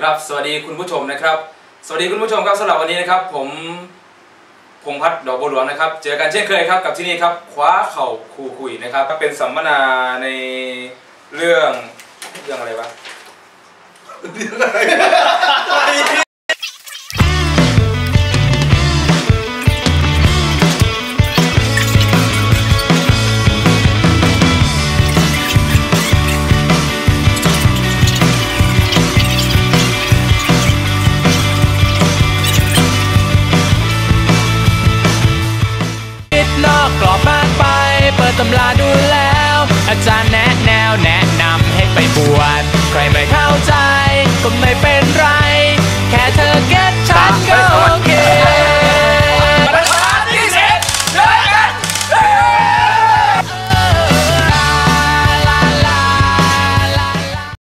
ครับสวัสดีคุณผู้ชมนะครับ สวัสดีคุณผู้ชมครับสำหรับวันนี้นะครับ ผมพงษ์พัฒน์ดอกบัวหลวงนะครับ เจอกันเช่นเคยครับกับที่นี่ครับคว้าเข่าคูคุยนะครับก็เป็นสัมมนาในเรื่องเรื่องอะไรวะคิดนอกกร ตำราดูแล้ว อาจารย์แนะแนวแนะนำให้ไปบวชใครไม่เข้าใจก็ไม่เป็น